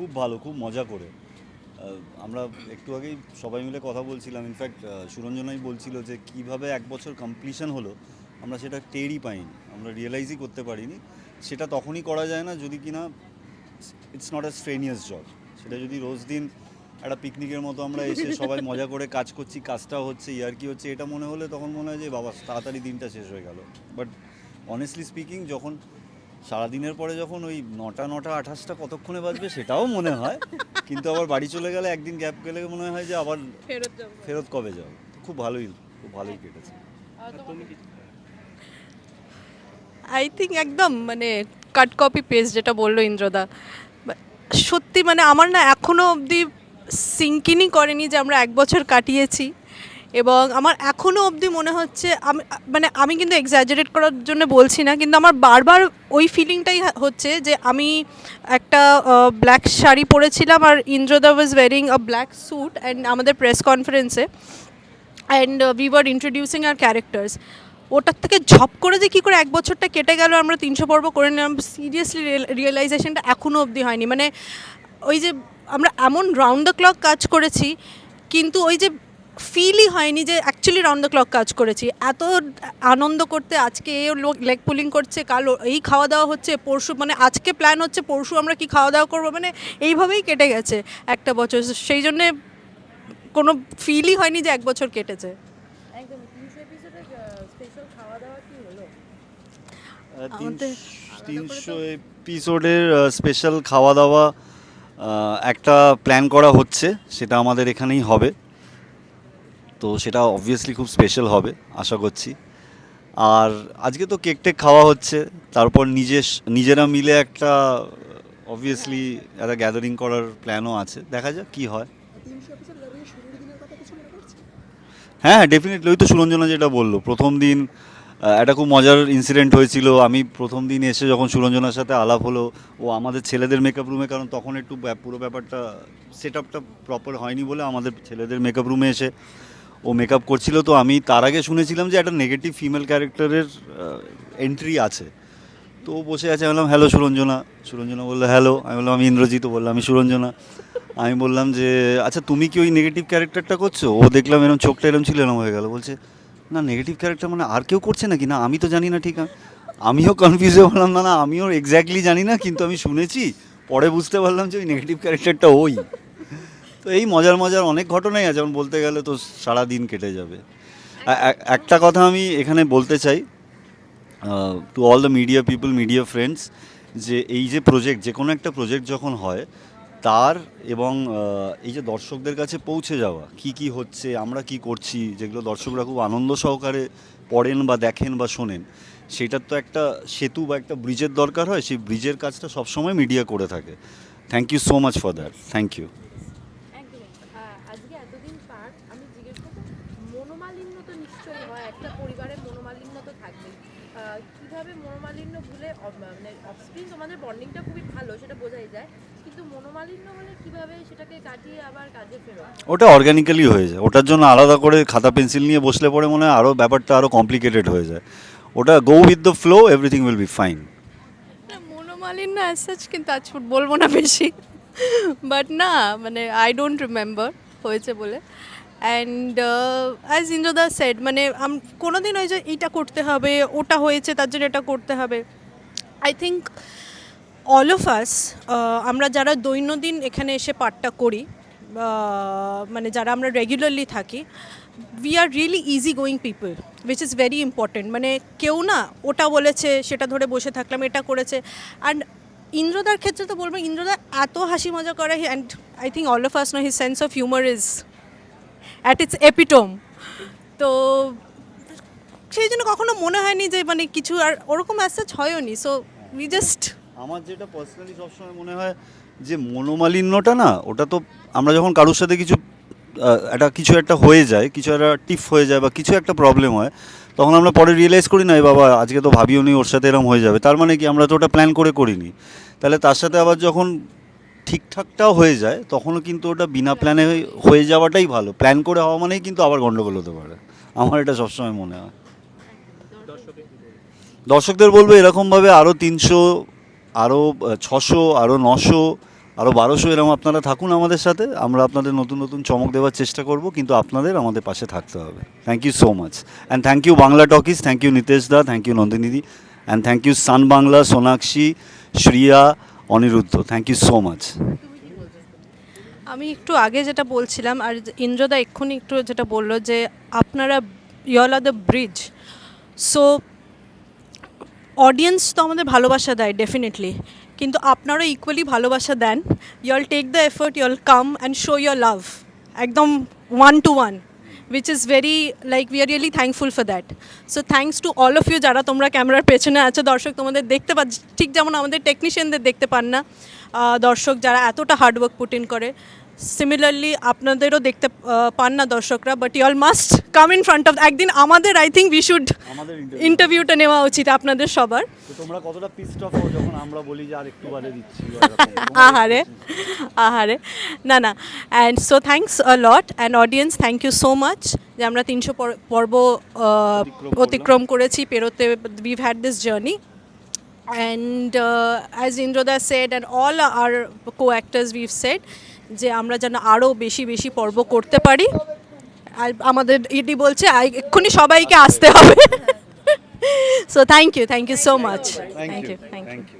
খুব ভালো, খুব মজা করে। আমরা একটু আগেই সবাই মিলে কথা বলছিলাম ইনফ্যাক্ট সুরঞ্জনাই বলছিল যে কীভাবে এক বছর কমপ্লিশন হলো, আমরা সেটা টেরই পাইনি, আমরা রিয়েলাইজই করতে পারিনি। সেটা তখনই করা যায় না যদি কিনা it's not a strenuous job সেটা যদি রোজ দিন একটা পিকনিকের মতো আমরা এসে সবাই মজা করে কাজ করছি, কাজটা হচ্ছে ইয়ার কি হচ্ছে, এটা মনে হলে তখন মনে হয় যে বাবা, তাড়াতাড়ি দিনটা শেষ হয়ে গেল। বাট অনেস্টলি স্পিকিং যখন সারাদিনের পরে যখন ওই নটা নটা আঠাশটা কতক্ষণে বাজবে সেটাও মনে হয়। কিন্তু আবার বাড়ি চলে গেলে একদিন গ্যাপ গেলে মনে হয় যে আবার ফেরত ফেরত কবে যাও খুব ভালোই খুব ভালোই কেটেছে। আই থিঙ্ক একদম মানে কাট কপি পেস্ট যেটা বলল ইন্দ্রদা। বা- সত্যি মানে আমার না এখনও অবধি সিঙ্কিনই করেনি যে আমরা এক বছর কাটিয়েছি। এবং আমার এখনও অবধি মনে হচ্ছে, আমি মানে আমি কিন্তু এক্সাজারেট করার জন্য বলছি না, কিন্তু আমার বারবার ওই ফিলিংটাই হচ্ছে যে আমি একটা ব্ল্যাক শাড়ি পরেছিলাম আর ইন্দ্রদা was wearing a black suit and আমাদের প্রেস কনফারেন্সে and we were introducing our characters ওটার থেকে ঝপ করে যে কী করে এক বছরটা কেটে গেল, আমরা তিনশো পর্ব করে নিলাম সিরিয়াসলি রিয়েলাইজেশনটা এখনও অবধি হয়নি। মানে ওই যে আমরা এমন রাউন্ড দ্য ক্লক কাজ করেছি, কিন্তু ওই যে ফিলই হয়নি যে অ্যাকচুয়ালি রাউন্ড দ্য ক্লক কাজ করেছি। এত আনন্দ করতে আজকে এ লোক লেগ পুলিং করছে কাল এই খাওয়া দাওয়া হচ্ছে পরশু মানে আজকে প্ল্যান হচ্ছে পরশু আমরা কি খাওয়া দাওয়া করব? মানে এইভাবেই কেটে গেছে একটা বছর। সেই জন্যে কোনো ফিলই হয়নি যে এক বছর কেটেছে। তিনশো এপিসোডের স্পেশাল খাওয়া দাওয়া কি হলো? আমাদের তিনশো এপিসোডের স্পেশাল খাওয়া দাওয়া আহ, একটা প্ল্যান করা হচ্ছে সেটা আমাদের এখানেই হবে। তো সেটা অবভিয়াসলি খুব স্পেশাল হবে, আশা করছি। আর আজকে তো কেক টেক খাওয়া হচ্ছে, তারপর নিজে নিজেরা মিলে একটা অবভিয়াসলি একটা গ্যাদারিং করার প্ল্যানও আছে। দেখা যাক কী হয়। হ্যাঁ ডেফিনেটলি ওই তো সুরঞ্জনা যেটা বলল। প্রথম দিন একটা খুব মজার ইনসিডেন্ট হয়েছিল। আমি প্রথম দিন এসে যখন সুরঞ্জনার সাথে আলাপ হলো, ও আমাদের ছেলেদের মেকআপ রুমে কারণ তখন একটু পুরো ব্যাপারটা সেট আপটা প্রপার হয়নি বলে আমাদের ছেলেদের মেকআপ রুমে এসে ও মেকআপ করছিল, তো আমি তার আগে শুনেছিলাম যে একটা নেগেটিভ ফিমেল ক্যারেক্টারের এন্ট্রি আছে। তো ও বসে আছে, আমি বললাম হ্যালো সুরঞ্জনা। সুরঞ্জনা বলল হ্যালো আমি বললাম, আমি ইন্দ্রজিৎ। বললাম আমি সুরঞ্জনা। আমি বললাম যে আচ্ছা তুমি কি ওই নেগেটিভ ক্যারেক্টারটা করছ? ও দেখলাম এরকম চোখটা এরকম ছিল এরকম হয়ে গেল। বলছে, না নেগেটিভ ক্যারেক্টার মানে আর কেউ করছে নাকি? না, আমি তো জানি না, ঠিক আমি- আমিও কনফিউজ হয়ে বললাম, না না, আমিও এক্স্যাক্টলি জানি না, কিন্তু আমি শুনেছি। পরে বুঝতে পারলাম যে ওই নেগেটিভ ক্যারেক্টারটা ওই। তো এই মজার মজার অনেক ঘটনাই আছে। যেমন বলতে গেলে তো সারা দিন কেটে যাবে। একটা কথা আমি এখানে বলতে চাই to all the media people media friends যে এই যে প্রজেক্ট যে কোনো একটা প্রজেক্ট যখন হয়, তার এবং এই যে দর্শকদের কাছে পৌঁছে যাওয়া, কি কি হচ্ছে, আমরা কি করছি, যেগুলো দর্শকরা খুব আনন্দ সহকারে পড়েন বা দেখেন বা শোনেন, সেটার তো একটা সেতু বা একটা ব্রিজের দরকার হয়। সেই ব্রিজের কাজটা সবসময় মিডিয়া করে থাকে। Thank you so much for that thank you একদমই আহ, আজকে এতদিন পার আমি জিজ্ঞেস করব মনোমালিন্য তো একটা পরিবারের মনোমালিন্য তো থাকবেই। কীভাবে মনোমালিন্য ভুলে মানে অফস্ক্রিন তোমাদের বন্ডিংটা খুবই ভালো সেটা বোঝাই যায়। কিন্তু মনোমালিন্য হলে কীভাবে সেটাকে কাটিয়ে আবার কাজে ফেরো? ওটা অর্গ্যানিক্যালি হয়ে যায়। ওটার জন্য আলাদা করে খাতা পেন্সিল নিয়ে বসলে পরে মনে হয় আরও ব্যাপারটা আরও কমপ্লিকেটেড হয়ে যায়। ওটা go with the flow everything will be fine মনোমালিন্য অ্যাজ সাচ কিন্তু আজ বলব না বেশি। বাট না মানে আই ডোন্ট রিমেম্বার হয়েছে বলে। অ্যান্ড অ্যাজ ইন্দ্রদা সেড মানে কোনো দিন ওই যে এইটা করতে হবে, ওটা হয়েছে, তার জন্য এটা করতে হবে। I think all of us আমরা যারা দৈনন্দিন এখানে এসে পাঠটা করি মানে যারা আমরা রেগুলারলি থাকি we are really easy going people which is very important মানে কেউ না ওটা বলেছে, সেটা ধরে বসে থাকলাম, এটা করেছে। অ্যান্ড ইন্দ্রদার ক্ষেত্রে তো বলব ইন্দ্রদা এত হাসি মজা করে and I think all of us know his sense of humour is at its epitome তো সেই জন্য কখনো মনে হয়নি যে মানে কিছু আর ওরকম অ্যাসাচ হয়নি সো উই জাস্ট আমার যেটা পার্সোনালি সবসময় মনে হয় যে মনোমালিন্যটা না ওটা তো আমরা যখন কারোর সাথে কিছু একটা কিছু একটা হয়ে যায় কিছু একটা টিফ হয়ে যায় বা কিছু একটা প্রবলেম হয় তখন আমরা পরে রিয়েলাইজ করি না "এ বাবা আজকে তো ভাবিও নি ওর সাথে এরকম হয়ে যাবে। তার মানে কি আমরা তো ওটা প্ল্যান করে করিনি। তাহলে তার সাথে আবার যখন ঠিকঠাকটাও হয়ে যায়, তখনও কিন্তু ওটা বিনা প্ল্যানে হয়ে যাওয়াটাই ভালো। প্ল্যান করে হওয়া মানেই কিন্তু আবার গণ্ডগোল হতে পারে। আমার এটা সবসময় মনে হয়। দর্শকদের বলব এরকমভাবে আরও তিনশো আরও ছশো আরও নশো আরও বারোশো এরকম আপনারা থাকুন আমাদের সাথে। আমরা আপনাদের নতুন নতুন চমক দেওয়ার চেষ্টা করব, কিন্তু আপনাদের আমাদের পাশে থাকতে হবে। Thank you so much and thank you Bangla talkies thank you Nitesh da thank you নন্দিনীদি and thank you Sun Bangla, Sonakshi, Shriya Aniruddha thank you so much আমি একটু আগে যেটা বলছিলাম, আর ইন্দ্রদা এক্ষুনি একটু যেটা বলল যে আপনারা y'all are the bridge so audience তো আমাদের ভালোবাসা দেয় ডেফিনেটলি কিন্তু আপনারও ইকুয়ালি ভালোবাসা দেন। Y'all take the effort y'all come and show your love একদম one to one which is very like we are really thankful for that so thanks to all of you যারা তোমরা ক্যামেরার পেছনে আছো, দর্শক তোমাদের দেখতে পাচ্ছ, ঠিক যেমন আমাদের টেকনিশিয়ানদের দেখতে পান না দর্শক যারা এতটা হার্ডওয়ার্ক পুট ইন করে সিমিলারলি আপনাদেরও দেখতে পান না দর্শকরা but you all must come in front of একদিন আমাদের আই থিঙ্ক উই শুড ইন্টারভিউটা নেওয়া উচিত আপনাদের সবার। তোমরা কতটা পিসড অফ যখন আমরা বলি যে আর একটু দিচ্ছি আহারে আহারে। না না। And so thanks a lot and audience thank you so much যে আমরা তিনশো পর্ব অতিক্রম করেছি পেরোতে we've had this journey and as ইন্দ্রদা said and all our co actors we've said যে আমরা যেন আরও বেশি বেশি পর্ব করতে পারি। আর আমাদের ইডি বলছে এক্ষুনি সবাইকে আসতে হবে। So thank you thank you so much thank you thank you